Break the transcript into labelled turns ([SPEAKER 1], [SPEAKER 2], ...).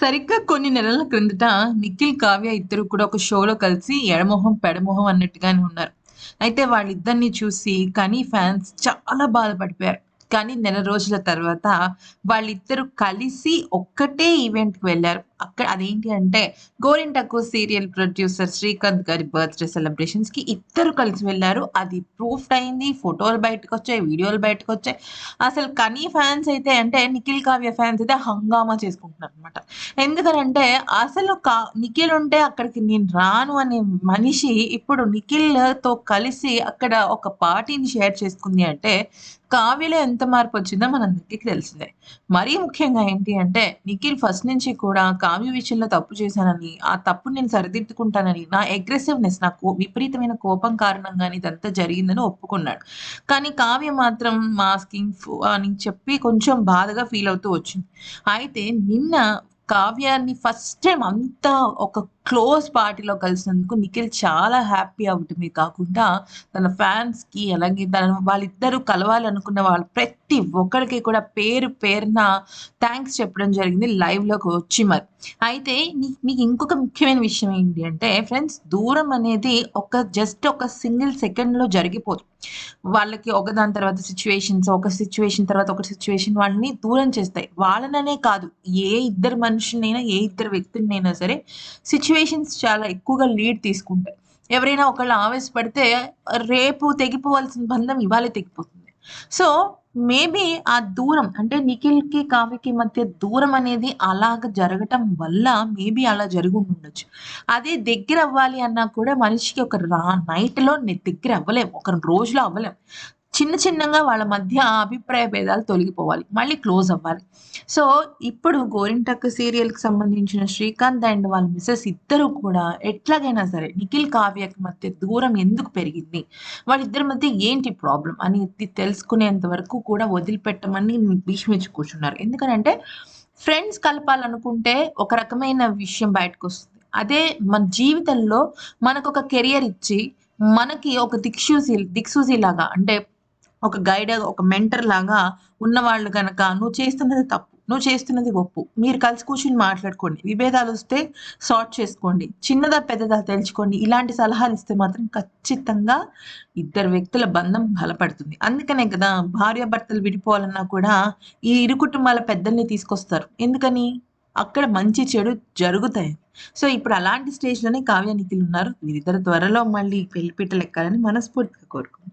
[SPEAKER 1] సరిగ్గా కొన్ని నెలల క్రిందట నిఖిల్ కావ్య ఇద్దరు కూడా ఒక షోలో కలిసి ఎడమొహం పెడమొహం అన్నట్టుగానే ఉన్నారు. అయితే వాళ్ళిద్దరిని చూసి కనీ ఫ్యాన్స్ చాలా బాధపడిపోయారు. కానీ నెల రోజుల తర్వాత వాళ్ళిద్దరూ కలిసి ఒక్కటే ఈవెంట్కి వెళ్ళారు. అక్కడ అదేంటి అంటే గోరింటకు సీరియల్ ప్రొడ్యూసర్ శ్రీకాంత్ గారి బర్త్డే సెలబ్రేషన్స్కి ఇద్దరు కలిసి వెళ్ళారు. అది ప్రూఫ్ అయింది. ఫోటోలు బయటకు వచ్చాయి వీడియోలు బయటకు వచ్చాయి అసలు కనీ ఫ్యాన్స్ అయితే అంటే నిఖిల్ కావ్య ఫ్యాన్స్ అయితే హంగామా చేసుకుంటున్నారు అనమాట ఎందుకనంటే అసలు కా నిఖిల్ ఉంటే అక్కడికి నేను రాను అనే మనిషి ఇప్పుడు నిఖిల్తో కలిసి అక్కడ ఒక పార్టీని షేర్ చేసుకుంది అంటే కావ్యలో ఎంత మార్పు వచ్చిందో మనందరికీ తెలిసిందే. మరీ ముఖ్యంగా ఏంటి అంటే నిఖిల్ ఫస్ట్ నుంచి కూడా కావ్య విషయంలో తప్పు చేశానని ఆ తప్పును నేను సరిదిద్దుకుంటానని నా అగ్రెసివ్నెస్ నాకు విపరీతమైన కోపం కారణంగానే ఇదంతా జరిగిందని ఒప్పుకున్నాడు. కానీ కావ్య మాత్రం మాస్కింగ్ అని చెప్పి కొంచెం బాధగా ఫీల్ అవుతూ వచ్చింది. అయితే నిన్న కావ్యాన్ని ఫస్ట్ టైం అంతా ఒక క్లోజ్ పార్టీలో కలిసినందుకు నిఖిల్ చాలా హ్యాపీ అవటమే కాకుండా తన ఫ్యాన్స్కి అలాగే తన వాళ్ళిద్దరూ కలవాలనుకున్న వాళ్ళు ప్రతి ఒక్కరికి కూడా పేరు పేరున థ్యాంక్స్ చెప్పడం జరిగింది లైవ్లోకి వచ్చి మరి. అయితే మీకు ఇంకొక ముఖ్యమైన విషయం ఏంటి అంటే ఫ్రెండ్స్ దూరం అనేది ఒక జస్ట్ ఒక సింగిల్ సెకండ్లో జరిగిపోదు. వాళ్ళకి ఒక దాని తర్వాత సిచ్యువేషన్స్ ఒక సిచ్యువేషన్ తర్వాత ఒక సిచ్యువేషన్ వాళ్ళని దూరం చేస్తాయి. వాళ్ళననే కాదు ఏ ఇద్దరు మనుషులైనా ఏ ఇద్దరు వ్యక్తులనైనా సరే సిచ్యువేషన్స్ చాలా ఎక్కువగా లీడ్ తీసుకుంటాయి. ఎవరైనా ఒకళ్ళు ఆవేశపడితే రేపు తెగిపోవాల్సిన బంధం ఇవాళ తెగిపోతుంది. సో మేబీ ఆ దూరం అంటే నిఖిల్కి కావ్యకి మధ్య దూరం అనేది అలాగ జరగటం వల్ల మేబీ అలా జరిగి ఉండొచ్చు. అదే దగ్గర అవ్వాలి అన్నా కూడా మనిషికి ఒక రా నైట్లో దగ్గర అవ్వలేం. ఒక రోజులో అవ్వలేం. చిన్న చిన్నగా వాళ్ళ మధ్య అభిప్రాయ భేదాలు తొలగిపోవాలి. మళ్ళీ క్లోజ్ అవ్వాలి. సో ఇప్పుడు గోరింటక్ సీరియల్కి సంబంధించిన శ్రీకాంత్ అండ్ వాళ్ళ మిస్సెస్ ఇద్దరు కూడా ఎట్లాగైనా సరే నిఖిల్ కావ్యకి మధ్య దూరం ఎందుకు పెరిగింది? వాళ్ళిద్దరి మధ్య ఏంటి ప్రాబ్లం అని తెలుసుకునేంత వరకు కూడా వదిలిపెట్టమని భీష్మించి కూర్చున్నారు. ఎందుకనంటే ఫ్రెండ్స్ కలపాలనుకుంటే ఒక రకమైన విషయం బయటకు వస్తుంది అదే మన జీవితంలో మనకు ఒక కెరియర్ ఇచ్చి మనకి ఒక దిక్సూసి దిక్సూసి లాగా అంటే ఒక గైడ్ ఒక మెంటర్ లాగా ఉన్నవాళ్ళు కనుక నువ్వు చేస్తున్నది తప్పు నువ్వు చేస్తున్నది ఒప్పు. మీరు కలిసి కూర్చుని మాట్లాడుకోండి. విభేదాలు వస్తే సార్ట్ చేసుకోండి. చిన్నదా పెద్దదా తెలుసుకోండి. ఇలాంటి సలహాలు ఇస్తే మాత్రం ఖచ్చితంగా ఇద్దరు వ్యక్తుల బంధం బలపడుతుంది. అందుకనే కదా భార్యాభర్తలు విడిపోవాలన్నా కూడా ఈ ఇరు కుటుంబాల పెద్దల్ని తీసుకొస్తారు. ఎందుకని? అక్కడ మంచి చెడు జరుగుతాయి. సో ఇప్పుడు అలాంటి స్టేజ్లోనే కావ్య నిఖిల్ ఉన్నారు. వీరిద్దరు త్వరలో మళ్ళీ పెళ్ళిపీటలు ఎక్కాలని మనస్ఫూర్తిగా కోరుకుంటున్నాను